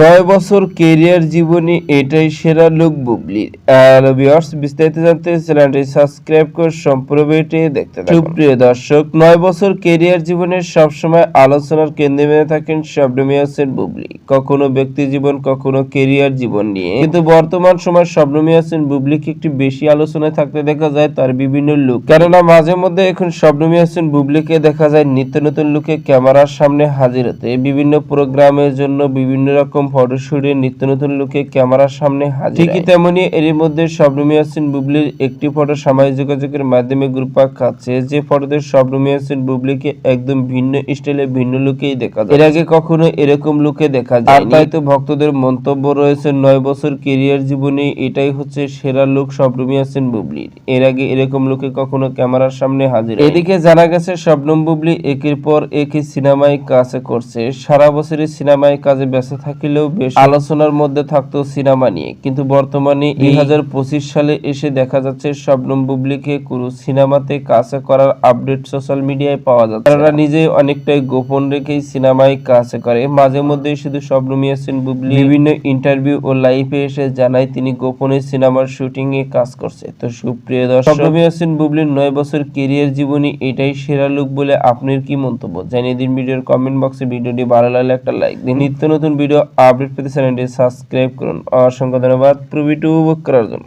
নয় বছর কেরিয়ার জীবনে এটাই সেরা লুক বুবলির হ্যালো বিস্তারিত জানতে চ্যানেলটি সাবস্ক্রাইব করে সম্পূর্ণ ভিডিওটি দেখতে থাকুন। সুপ্রিয় দর্শক, নয় বছর কেরিয়ার জীবনের সবসময় আলোচনার কেন্দ্রে মেনে থাকেন শবনমী হোসেন বুবলি। কখনো ব্যক্তি জীবন, কখনো কেরিয়ার জীবন নিয়ে। কিন্তু বর্তমান সময় শবনমী হোসেন বুবলিকে একটি বেশি আলোচনায় থাকতে দেখা যায় তার বিভিন্ন লুক কেননা মাঝে মধ্যে এখন শবনমী বুবলিকে দেখা যায় নিত্য নতুন লুকে ক্যামেরার সামনে হাজির হতে। বিভিন্ন প্রোগ্রামের জন্য বিভিন্ন রকম ফটোশুটে নিত্য নতুন লুকে ক্যামেরার সামনে হাজির ঠিকই তেমনি এর মধ্যে শবনমী হোসেন বুবলির একটি ফটো সামাজিক যোগাযোগের মাধ্যমে গ্রুপা খাচ্ছে। যে ফটোতে শবনমী হোসেন বুবলিকে একদম ভিন্ন স্টাইলে ভিন্ন লুকেই দেখা যায়। এর আগে কখনো এরকম লুকে দেখা যায় তাই তো ভক্তদের মন্তব্য রয়েছে নয় বছর কেরিয়ার জীবনে এটাই হচ্ছে সেরা লুক শবনমী হোসেন বুবলির। এর আগে এরকম লুকে কখনো ক্যামেরার সামনে হাজির এদিকে জানা গেছে শবনম বুবলি একের পর একই সিনেমায় কাজ করছে। সারা বছরই সিনেমায় কাজে ব্যস্ত থাকলেও বেশ আলোচনার মধ্যে থাকতো সিনেমা নিয়ে কিন্তু বর্তমানে দুই হাজার পঁচিশ সালে এসে দেখা যাচ্ছে শবনম বুবলিকে কোনো সিনেমাতে কাজ করার আপডেট সোশ্যাল মিডিয়ায় পাওয়া যাচ্ছে। তারা নিজে অনেকটাই গোপন রেখেই সিনেমায় কাজ করে। মাঝে মধ্যে শুধু শবনম ইয়াসিন বুবলি বিভিন্ন ইন্টারভিউ ও লাইভে এসে জানায় তিনি গোপনে সিনেমার শুটিং এ কাজ করছে। তো সুপ্রিয় দর্শক শবনম ইয়াসিন বুবলির নয় বছর কেরিয়ার জীবনী এটাই সেরা লুক বলে আপনার কি মন্তব্য? জানিয়ে দিন ভিডিওর কমেন্ট বক্সে। ভিডিওটি ভালো লাগলে একটা লাইক দিন। নিত্য নতুন ভিডিও আপডেট পেতে চ্যানেলটি সাবস্ক্রাইব করুন। অসংখ্য ধন্যবাদ। প্রবিটু বুক করার জন্য।